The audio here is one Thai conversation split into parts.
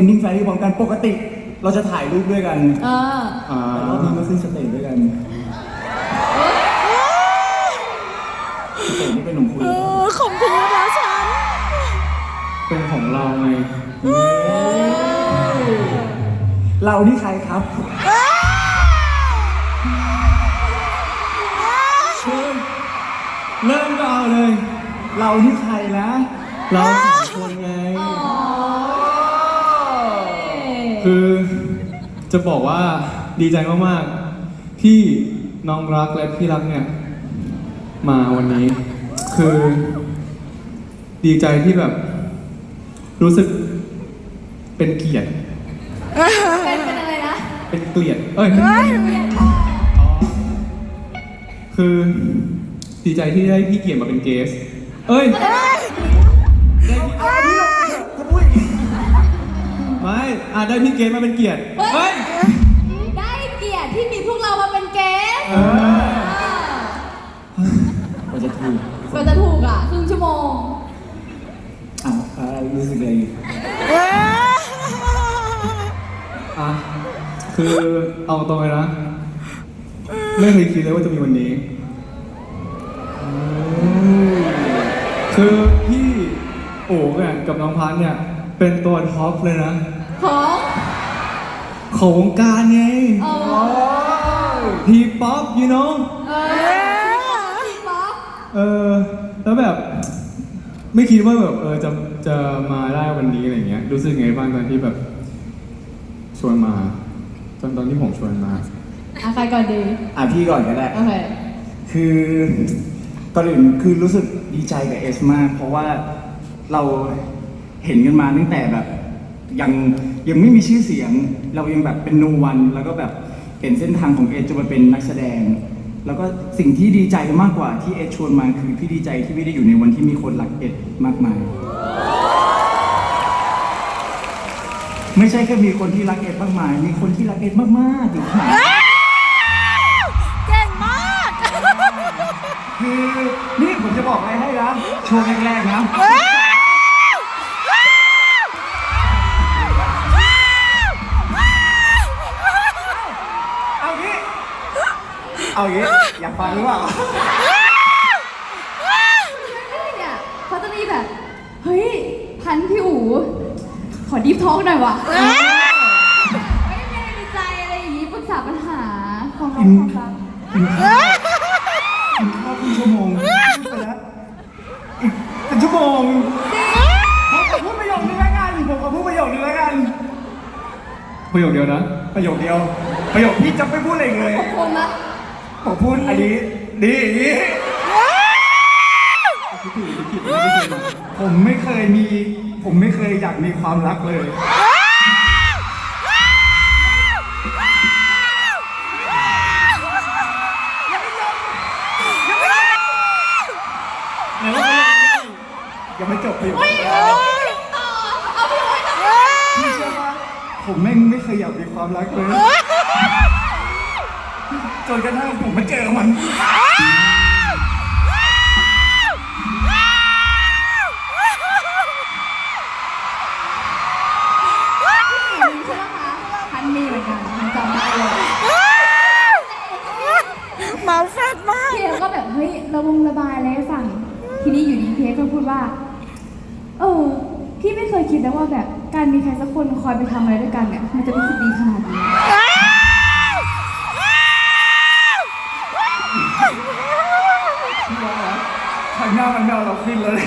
ending f a i r y พร้อมกันปกติ เราจะถ่ายรูปด้วยกันเอออ่าแต่รอบนี้มาขึ้นสเตจด้วยกันสเตจนี่เป็นหนุ่มคุยเออคอมพิวแล้วฉัน เป็นของเราไงเรานี่ใครครับเชิญเริ่มก็เอาเลย เรานี่ใครนะ เราสองคน คือจะบอกว่าดีใจมากๆ ที่น้องรักและพี่รักเนี่ย มาวันนี้ คือดีใจที่แบบ รู้สึกเป็นเกียรติเป็นเป็นอะไรนะเป็นเกลียดเอ้ยอ๋อคือดีใจที่ได้พี่เกียรติมาเป็นเกส เอ้ย ไม่อะได้พี่เกสมาเป็นเกียรติเฮ้เฮ้ยยได้เกียรติที่มีพวกเรามาเป็นเกสเออ กว่าจะถูกกว่าจะถูกอะครึ่งชั่วโมงอะอะรู้สึกอะไรอยู่อะคือเอาตรงเลยนะไม่เคยคิดเลยว่าจะมีวันนี้คือพี่โอ๋เนี่ยกับน้องพันธุ์เนี่ยเป็นตัวท็อปเลยนะ ของของวงการไงเออทีป๊อป you know เออพี่ป๊อปเออแล้วแบบ ไม่คิดว่าแบบเออจะจะมาได้วันนี้อะไรเงี้ยรู้สึกไงบ้างตอนที่แบบ ชวนมา ตอนตอนที่ผมชวนมาอะใครก่อนดีอะพี่ก่อนก็ได้ โอเคคือก่อนอื่นคือรู้สึกดีใจกับเอสมาก เพราะว่าเราเห็นกันมาตั้งแต่แบบ ยังยังไม่มีชื่อเสียง เรายังแบบเป็นนูวัน แล้วก็แบบเห็นเส้นทางของเอสจนมาเป็นนักแสดง แล้วก็สิ่งที่ดีใจมากกว่าที่เอสชวนมาคือพี่ดีใจที่ไม่ได้อยู่ในวันที่มีคนรักเอสมากมาย ไม่ใช่แค่มีคนที่รักเอสมากมาย มีคนที่รักเอสมากๆอยู่ข้างหลัง เก่งมาก คือนี่ผมจะบอกอะไรให้นะช่วงแรกๆนะเอา เอางี้อยากฟังหรือเปล่าเนี่ยเขาจะมีแบบ เฮ้ย พันพี่อู๋ขอดีฟท้องหน่อยว่ะเฮ้ยไม่มีอะไรในใจอะไรอย่างงี้ปรึกษาปัญหาความรักความรักกินข้าวกินข้าวครึ่งชั่วโมงไปแล้วอีกเป็นชั่วโมงผมขอพูดประโยคนึงแล้วกันผมขอพูดประโยคนึงแล้วกันประโยคเดียวนะ ประโยคเดียว ประโยคพี่จะไม่พูดอะไรอีกเลยขอบคุณนะ ผมพูดอันนี้ดีดีคิดถูกหรือผิดไม่ได้เคยมาผมไม่เคยมี ผมไม่เคยอยากมีความรักเลยไหนว่าประโยคเดียวยังไม่จบประโยคต่อเอาพี่อู๋ให้ต่อพี่เชื่อว่าผมแม่งไม่เคยอยากมีความรักเลย จนกระทั่งผมมาเจอมันใช่ไหมคะพันมีเหมือนกันพันจำได้เลยเมาแฟดมาก พี่เอก็แบบเฮ้ยระบงระบายอะไรให้ฟัง ทีนี้อยู่ดีพี่เอก็พูดว่า เออ พี่ไม่เคยคิดนะว่าแบบการมีใครสักคนคอยไปทำอะไรด้วยกันเนี่ยมันจะรู้สึกดีขนาดนี้ ทางหน้ามันไม่เอาเราขึ้นแล้วเลย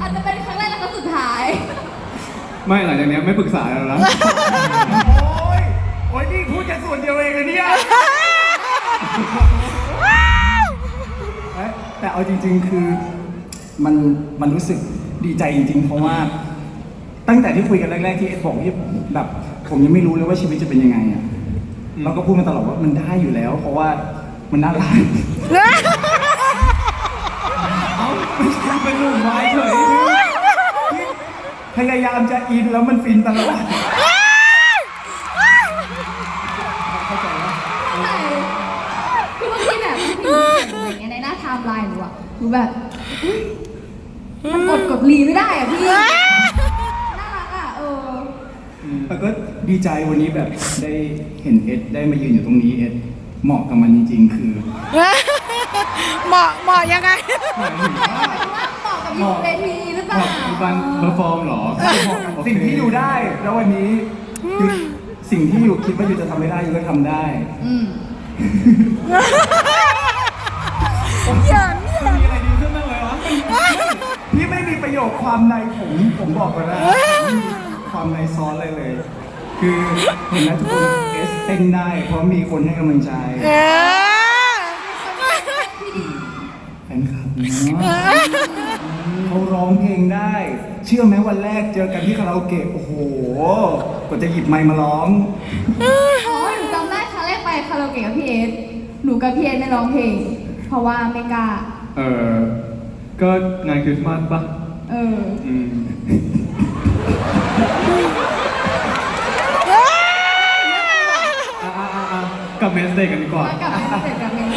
อาจจะเป็นครั้งแรกและครั้งสุดท้าย ไม่หลังจากเนี้ยไม่ปรึกษาแล้วนะโอ้ยโอ้ยนี่พูดแค่ส่วนเดียวเองเลยเนี่ยเอ้ยแต่เอาจริง ๆ คือมันมันรู้สึกดีใจจริง ๆ เพราะว่า ตั้งแต่ที่คุยกันแรกๆที่เอ็ดบอกที่แบบ ผมยังไม่รู้เลยว่าชีวิตจะเป็นยังไงอะเราก็พูดมาตลอดว่ามันได้อยู่แล้ว เพราะว่ามันน่ารักเอ้าไม่ใช่ เป็นลูกไม้เฉยที่พยายามจะอินแล้วมันฟินตลอดเข้าใจว่าคือบางทีแบบบางทีอย่างเงี้ยในหน้าถ่ายม์ไลน์หนูอะหนูแบบอุ๊ยมันอดกดรีไม่ได้อะพี่น่ารักอะเออแล้วก็ดีใจวันนี้แบบได้เห็นเอ็ดได้มายืนอยู่ตรงนี้เอ็ดเหมาะกับมันจริงๆคือ เหมาะเหมาะยังไง หมายถึงว่าเหมาะ กับอยู่เวทีหรือเปล่ามีการเพอร์ฟอร์มเหรอ สิ่งที่อยู่ได้ แล้ววันนี้อยู่สิ่งที่อยู่คิดว่าอยู่จะทำไม่ได้อยู่ก็ทำได้ อืมอย่ามีอะไรดีขึ้นบ้างเลยวะพี่ไม่มีประโยคความในผมผมบอกไปแล้วไม่มีความในซ้อนอะไรเลย คือเห็นไหมทุกคนเอสเต้นได้ เพราะมีคนให้กำลังใจ เออ พี่ดี แฟนคลับเนาะ เขาร้องเพลงได้ เชื่อไหมวันแรกเจอกันที่คาราโอเกะโอ้โหกว่าจะหยิบไมค์มาร้อง อ๋อหนูจำได้ครั้งแรกไปคาราโอเกะกับพี่เอสหนูกับพี่เอสไม่ร้องเพลง เพราะว่าไม่กล้า เออก็งานคริสต์มาสปะเออ อืมอะอะอะอะกลับเมสเตย์กันดีกว่ามากลับมาเสร็จกับเมน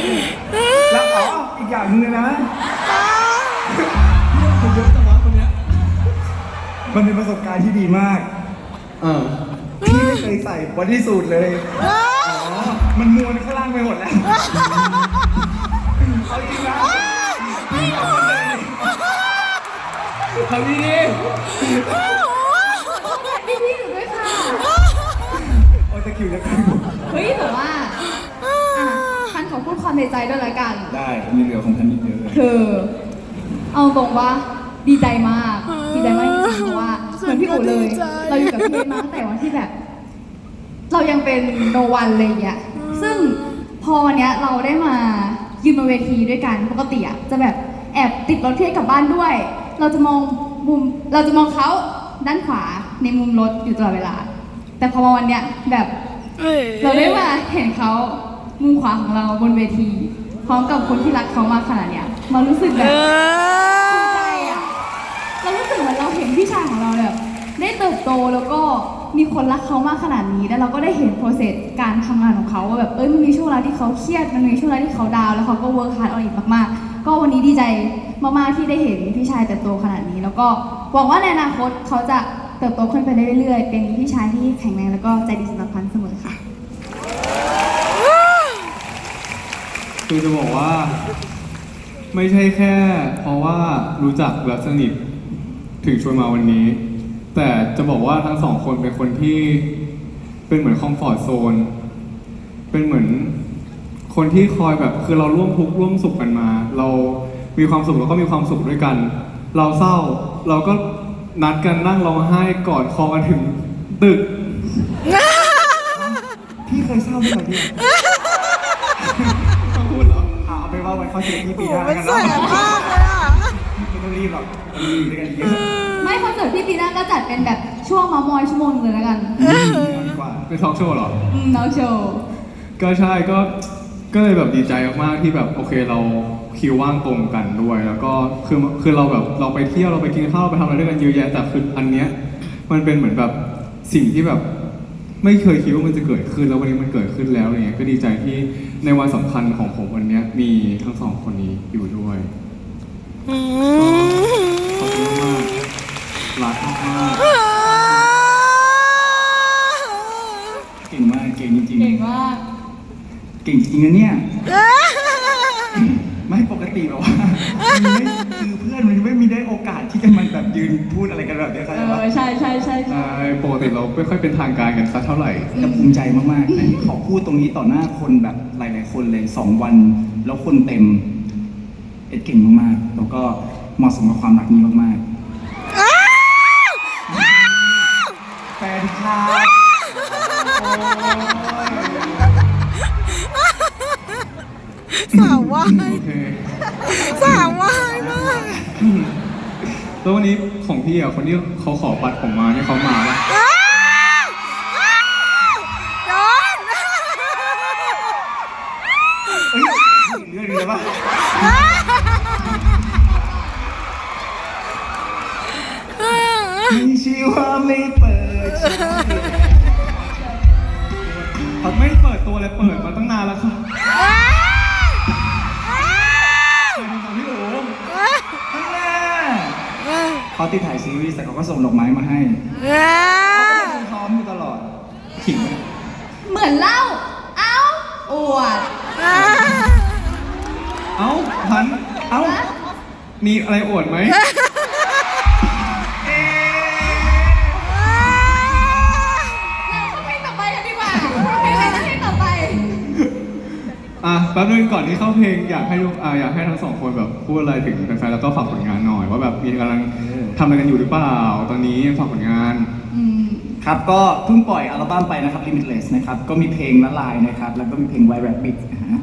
แล้วอ๋ออีกอย่างหนึงเลยนะ มันเป็นประสบการณ์ที่ดีมาก เออพี่ไม่เคยใส่บอดี้สูทเลยอ๋อมันมวนข้างล่างไปหมดแล้วเอาจริงนะทำดีดีพี่พี่หนูด้วยค่ะ โอ้ยตะคริวจะคริวเฮ้ยแต่ว่าอะท่านขอพูดความในใจด้วยละกัน ได้มีเหลือของคันอีกเยอะเลยคือ เอาตรงว่าดีใจมากดี ใจมากจริงๆเพราะว่าเหมือนพี่อู๋เลย เราอยู่กับพี่เอสมาตั้งแต่วันที่แบบ เรายังเป็นโนวันเลยอย่างเงี้ยซึ่งพอวันเนี้ยเราได้มายืนบนเวทีด้วยกันปกติอะจะแบบแอบติดรถพี่เอสกลับบ้านด้วย เราจะมองมุมเราจะมองเขาด้านขวาในมุมรถอยู่ตลอดเวลา แต่พอมาวันเนี้ยแบบเราได้มาเห็นเขามุมขวาของเราบนเวที พร้อมกับคนที่รักเขามากขนาดเนี้ยมารู้สึกแบบ เอ ภูมิใจ อ อะ เรารู้สึกเหมือนเราเห็นพี่ชายของเราแบบได้เติบโตแล้วก็มีคนรักเขามากขนาดนี้ แล้วเราก็ได้เห็นโปรเซสการทำงานของเขาว่าแบบเอ้ยมันมีช่วงเวลาที่เขาเครียดมันมีช่วงเวลาที่เขาดาวแล้วเขาก็เวิร์คฮาร์ดออนอีกมากๆ ก็วันนี้ดีใจมากๆที่ได้เห็นพี่ชายเติบโตขนาดนี้ แล้วก็หวังว่าในอนาคตเขาจะเติบโตขึ้นไปเรื่อยๆ เป็นพี่ชายที่แข็งแรงแล้วก็ใจดีสำหรับพันเสมอค่ะคือจะบอกว่า ไม่ใช่แค่ เพราะว่ารู้จักและสนิท ถึงชวนมาวันนี้ แต่จะบอกว่าทั้งสองคนเป็นคนที่เป็นเหมือนคอมฟอร์ z โซน เป็นเหมือนคนที่คอยแบบคือเราร่วมทุกข์ร่วมสุขกันมา เรามีความสุขเราก็มีความสุขด้วยกัน เราเศร้าเราก็นัดกันนั่งร้องไห้กอดคอกันถึงตึก พี่เคยเศร้าไหมล่ะพี่ต้องพูดเหรออะเอาไปนว่าไวันคอเสิร์ตที่ปีโอ้หน้ากันแสเนาะ มากเลยอะ ต้องรีบหรอกมีด้วยกันเยอะไม่คอนเสิร์ตพี่ปีหน้าก็จัดเป็นแบบช่วงเมามอยชั่วโมงนึงเลยแล้วกันเอาดีกว่าเป็นทอล์กโชว์เหรอ อืมน้องโชว์ก็ใช่ก็ก็เลยแบบดีใจมากๆที่แบบโอเคเราคิวว่างตรงกันด้วย แล้วก็คือคือเราแบบเราไปเที่ยวเราไปกินข้าวไปทำอะไรด้วยกันเยอะแยะแต่คืออันเนี้ยมันเป็นเหมือนแบบสิ่งที่แบบไม่เคยคิดว่ามันจะเกิดขึ้นแล้ววันนี้มันเกิดขึ้นแล้วอะไรเงี้ยก็ดีใจที่ในวันสำคัญของผมวันเนี้ยมีทั้งสองคนนี้อยู่ด้วยอื ขอบคุณมากรักมากเก่งมาก เก่งจริงๆเก่งมากเก่งจริงนะเนี่ย ไม่ปกติแบบว่าไม่คือเพื่อนมันไม่มีได้โอกาสที่จะมาแบบยืนพูดอะไรกันแบบเนี้ยเข้าเอใจปะ อใช่ใช่ใช่ใช่ ใช่ปกติเราไม่ค่อยเป็นทางการกันสักเท่าไหร่ แต่ภูมิใจมากๆอันนี้ขอพูดตรงนี้ต่อหน้าคนแบบหลาย ๆ คนเลยสองวัน แล้วคนเต็ม เอ็ดเก่งมากๆ แล้วก็เหมาะสมกับความรักนี้มากๆ แฟนคลับโอ้ยสาววาย โอเคสาววายมาก แล้ววันนี้ของพี่อะคนที่เขาขอบัตรผมมาเนี่ยเขามาปะ อ้า รื่องนี้ไปะมีชีว่าไม่เปิดเขาไม่เปิดตัวเลยเปิดมาตั้งนานแล้วค่ะเขาติดถ่ายซีรีส์แต่เขาก็ส่งดอกไม้มาให้ มีอะไรอวดไหมเราเข้าเพลงต่อไปกันดีกว่าเพลงอะไรนะเพลงต่อไป อะแป๊บนึงก่อนที่เข้าเพลงอยากให้ทุกอ่าอยากให้ทั้งสองคนแบบพูดอะไรถึงแฟนๆแล้วก็ฝากผลงานหน่อย ว่าแบบมีกำลังทำอะไรกันอยู่หรือเปล่า ตอนนี้ฝากผลงาน ครับก็เพิ่งปล่อยอัลบั้มไปนะครับ Limitless นะครับ ก็มีเพลงละลายนะครับ แล้วก็มีเพลง White Rabbit นะฮะ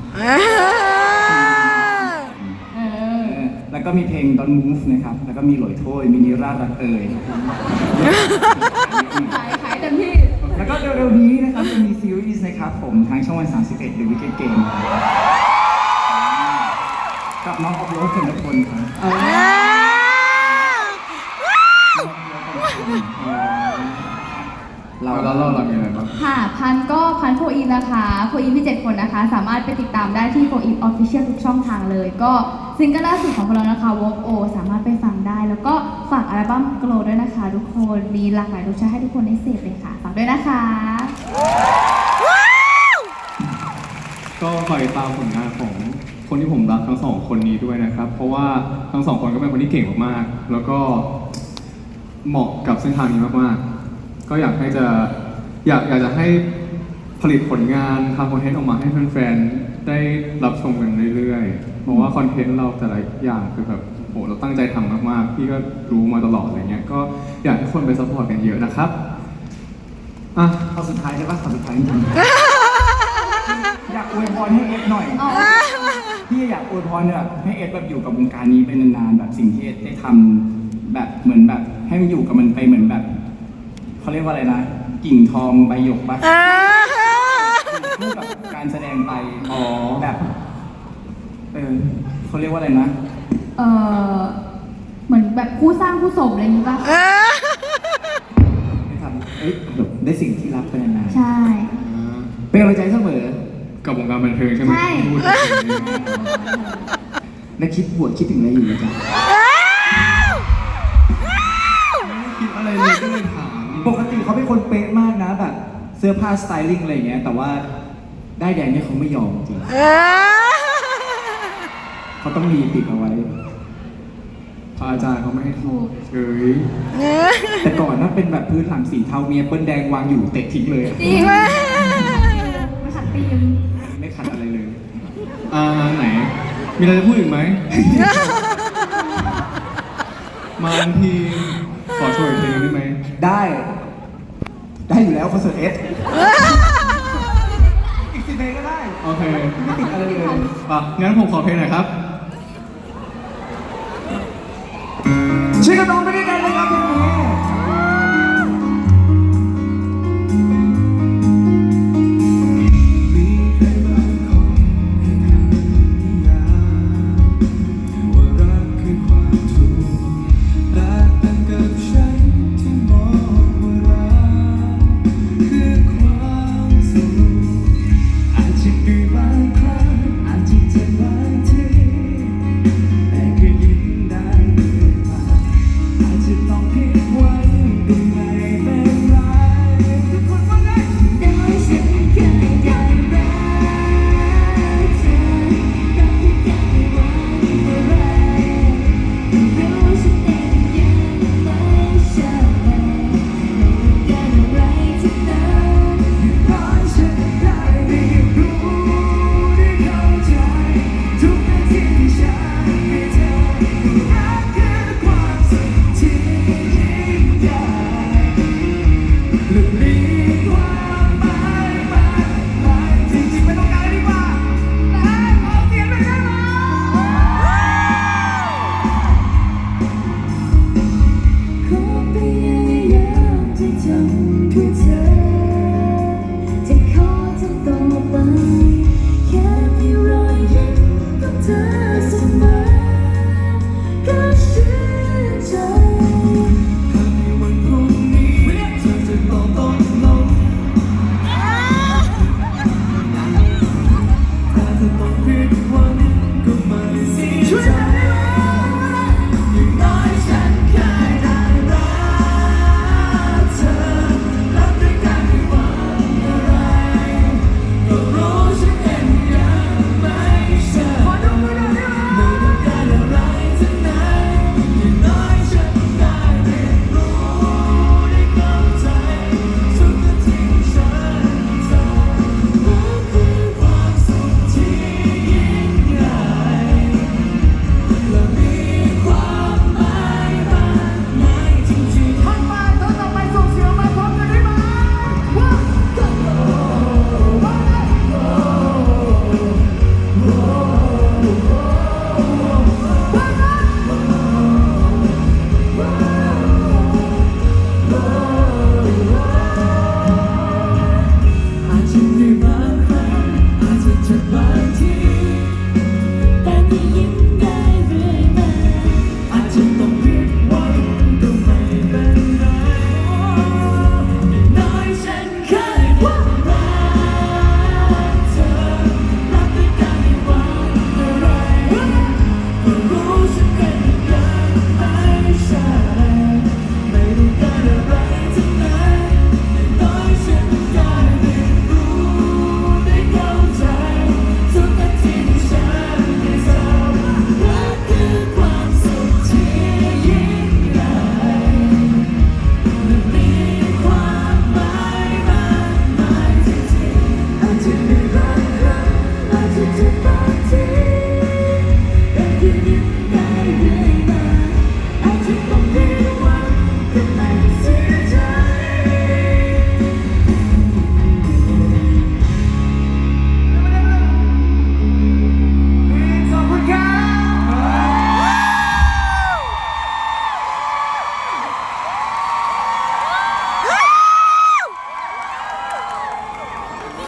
ก็มีเพลง Don't Move นะครับ แล้วก็มีหลอยโถ้ยมินิราชรักเอ่ยขายขายเต็มที่ แล้วก็เร็วๆนี้นะครับจะมีซีรีส์นะครับผมทางช่องวัน 31 The Wicked Game กับน้องออฟโรดกันทุกคนครับ เออเออ ค่ะพันก็พันโฟอีนะคะโฟอีมีเจ็ดคนนะคะ สามารถไปติดตามได้ที่โฟอีออฟฟิเชียลทุกช่องทางเลย ก็ซิงเกิลล่าสุดของพวกเรานะคะ Walk O สามารถไปฟังได้ แล้วก็ฝากอัลบั้ม Glow ด้วยนะคะ ทุกคนมีหลากหลายรสชาติให้ทุกคนได้เสพเลยค่ะฝากด้วยนะคะ ก็ฝากติดตามผลงานของคนที่ผมรักทั้งสองคนนี้ด้วยนะครับ เพราะว่าทั้งสองคนก็เป็นคนที่เก่งมากๆแล้วก็เหมาะกับเส้นทางนี้มากๆ ก็อยากให้จะ อยากอยากจะให้ผลิตผลงานทำคอนเทนต์ออกมาให้แฟนๆได้รับชมกันเรื่อยๆ เพราะว่าคอนเทนต์เราแต่ละอย่างคือแบบโหเราตั้งใจทำมากๆพี่ก็รู้มาตลอดอะไรเงี้ยก็อยากให้คนไปซัพพอร์ตกันเยอะนะครับอะเอาสุดท้ายได้ปะขอสุดท้ายจริงๆ อยากอวยพรให้เอฟหน่อย พี่อยากอวยพรเนี่ยให้เอสแบบอยู่กับวงการนี้เป็นานๆแบบสิ่งที่เอสได้ทำแบบเหมือนแบบให้มันอยู่กับมันไปเหมือนแบบเขาเรียกว่าอะไรนะ กิ่งทองใบหยกปะเออคู่กับการแสดงไปอ๋อแบบเออเขาเรียกว่าอะไรนะเออเหมือนแบบคู่สร้างคู่สมอะไรอย่างนี้ป่ะเออได้ทำเอ้ยแบบได้สิ่งที่รักไปนานใช่ ๆเป็นกำลังใจเสมอ กับวงการบันเทิงใช่ไหมใช่ พูดถึงเพลงนี้และคิดบวกคิดถึงอะไรอยู่นะจ๊ะไม่คิดอะไรเลยก็เลยถาม ปกติเขาเป็นคนเป๊ะมาก นะแบบเสื้อผ้าสไตลิ่งอะไรอย่างเงี้ยแต่ว่าได้ายแดงเนี่ยเขาไม่ยอมจริงเออเขาต้องมีติดเอาไว้พระอาจารย์เขาไม่ให้ถูกเอ้ยเออแต่ก่อนถ้าเป็นแบบพื้นหลังสีเทาเมียเปิ้ลแดงวางอยู่เตะทิ้งเลยอะจริงไม่ขัดตีมไม่ขัดอะไรเลย อ่าไหน มีอะไรจะพูดอีกไหม มาทันทีขอโชว์อีกเพลงได้ไหม ได้ ได้อยู่แล้วคอนเสิร์ตเอสอีกสิบเพลงก็ได้ โอเคไม่ติดอะไรเลยป่ะงั้นผมขอเพลงหน่อยครับช่วยกันร้องไปด้วยกันนะครับเพลงนี้